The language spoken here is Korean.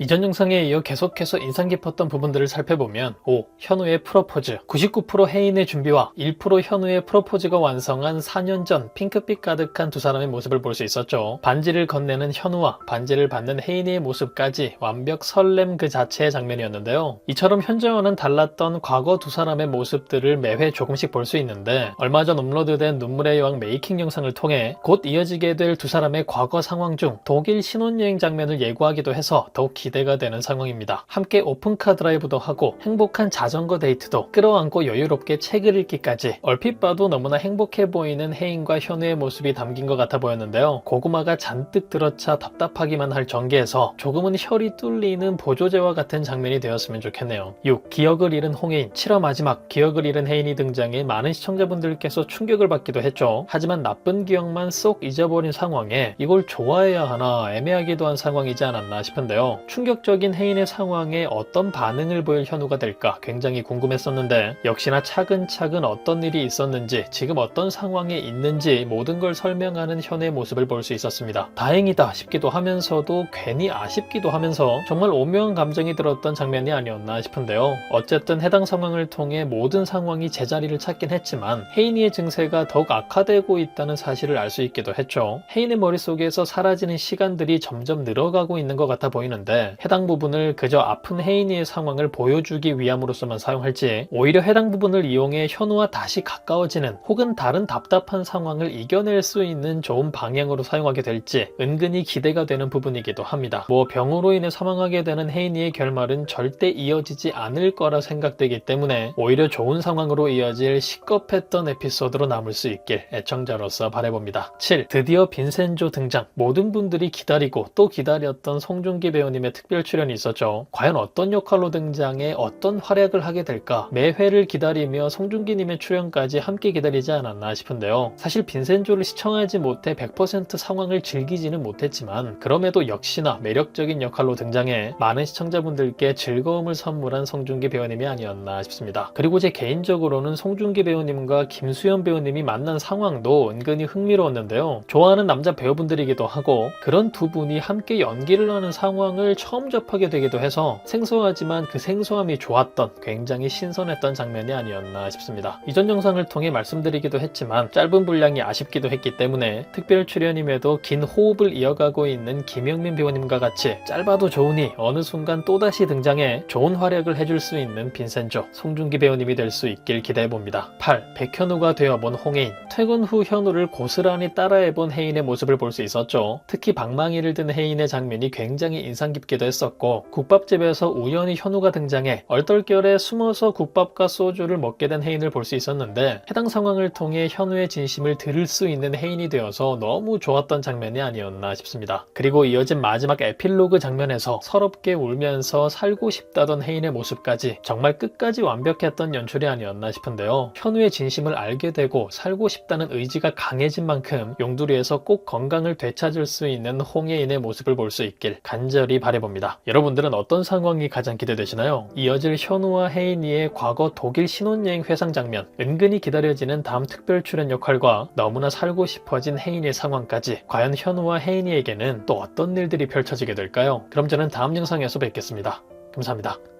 이전 영상에 이어 계속해서 인상 깊었던 부분들을 살펴보면 5. 현우의 프로포즈 99% 혜인의 준비와 1% 현우의 프로포즈가 완성한 4년 전 핑크빛 가득한 두 사람의 모습을 볼 수 있었죠. 반지를 건네는 현우와 반지를 받는 혜인의 모습까지 완벽 설렘 그 자체의 장면이었는데요. 이처럼 현재와는 달랐던 과거 두 사람의 모습들을 매회 조금씩 볼 수 있는데 얼마 전 업로드된 눈물의 여왕 메이킹 영상을 통해 곧 이어지게 될 두 사람의 과거 상황 중 독일 신혼여행 장면을 예고하기도 해서 더욱 기대가 되는 상황입니다. 함께 오픈카 드라이브도 하고 행복한 자전거 데이트도 끌어안고 여유롭게 책을 읽기까지 얼핏 봐도 너무나 행복해 보이는 혜인과 현우의 모습이 담긴 것 같아 보였는데요. 고구마가 잔뜩 들어차 답답하기만 할 전개에서 조금은 혈이 뚫리는 보조제와 같은 장면이 되었으면 좋겠네요. 6. 기억을 잃은 홍혜인 7화 마지막 기억을 잃은 혜인이 등장해 많은 시청자분들께서 충격을 받기도 했죠. 하지만 나쁜 기억만 쏙 잊어버린 상황에 이걸 좋아해야 하나 애매하기도 한 상황이지 않았나 싶은데요. 충격적인 혜인의 상황에 어떤 반응을 보일 현우가 될까 굉장히 궁금했었는데 역시나 차근차근 어떤 일이 있었는지 지금 어떤 상황에 있는지 모든 걸 설명하는 현우의 모습을 볼 수 있었습니다. 다행이다 싶기도 하면서도 괜히 아쉽기도 하면서 정말 오묘한 감정이 들었던 장면이 아니었나 싶은데요. 어쨌든 해당 상황을 통해 모든 상황이 제자리를 찾긴 했지만 혜인이의 증세가 더욱 악화되고 있다는 사실을 알 수 있기도 했죠. 혜인의 머릿속에서 사라지는 시간들이 점점 늘어가고 있는 것 같아 보이는데 해당 부분을 그저 아픈 혜인이의 상황을 보여주기 위함으로서만 사용할지 오히려 해당 부분을 이용해 현우와 다시 가까워지는 혹은 다른 답답한 상황을 이겨낼 수 있는 좋은 방향으로 사용하게 될지 은근히 기대가 되는 부분이기도 합니다. 뭐 병으로 인해 사망하게 되는 혜인이의 결말은 절대 이어지지 않을 거라 생각되기 때문에 오히려 좋은 상황으로 이어질 시겁했던 에피소드로 남을 수 있길 애청자로서 바라봅니다. 7. 드디어 빈센조 등장. 모든 분들이 기다리고 또 기다렸던 송중기 배우님의 특별 출연이 있었죠. 과연 어떤 역할로 등장해 어떤 활약을 하게 될까? 매회를 기다리며 송중기님의 출연까지 함께 기다리지 않았나 싶은데요. 사실 빈센조를 시청하지 못해 100% 상황을 즐기지는 못했지만 그럼에도 역시나 매력적인 역할로 등장해 많은 시청자분들께 즐거움을 선물한 송중기 배우님이 아니었나 싶습니다. 그리고 제 개인적으로는 송중기 배우님과 김수현 배우님이 만난 상황도 은근히 흥미로웠는데요. 좋아하는 남자 배우분들이기도 하고 그런 두 분이 함께 연기를 하는 상황을 처음 접하게 되기도 해서 생소하지만 그 생소함이 좋았던 굉장히 신선했던 장면이 아니었나 싶습니다. 이전 영상을 통해 말씀드리기도 했지만 짧은 분량이 아쉽기도 했기 때문에 특별 출연임에도 긴 호흡을 이어가고 있는 김영민 배우님과 같이 짧아도 좋으니 어느 순간 또다시 등장해 좋은 활약을 해줄 수 있는 빈센조, 송중기 배우님이 될 수 있길 기대해봅니다. 8. 백현우가 되어본 홍혜인 퇴근 후 현우를 고스란히 따라해본 혜인의 모습을 볼 수 있었죠. 특히 방망이를 든 혜인의 장면이 굉장히 인상 깊 기도 했었고 국밥집에서 우연히 현우가 등장해 얼떨결에 숨어서 국밥과 소주를 먹게 된 혜인을 볼 수 있었는데 해당 상황을 통해 현우의 진심을 들을 수 있는 혜인이 되어서 너무 좋았던 장면이 아니었나 싶습니다. 그리고 이어진 마지막 에필로그 장면에서 서럽게 울면서 살고 싶다던 혜인의 모습까지 정말 끝까지 완벽했던 연출이 아니었나 싶은데요. 현우의 진심을 알게 되고 살고 싶다는 의지가 강해진 만큼 용두리에서 꼭 건강을 되찾을 수 있는 홍혜인의 모습을 볼 수 있길 간절히 바래 봅니다. 여러분들은 어떤 상황이 가장 기대되시나요? 이어질 현우와 혜인이의 과거 독일 신혼여행 회상 장면, 은근히 기다려지는 다음 특별 출연 역할과 너무나 살고 싶어진 혜인의 상황까지 과연 현우와 혜인이에게는 또 어떤 일들이 펼쳐지게 될까요? 그럼 저는 다음 영상에서 뵙겠습니다. 감사합니다.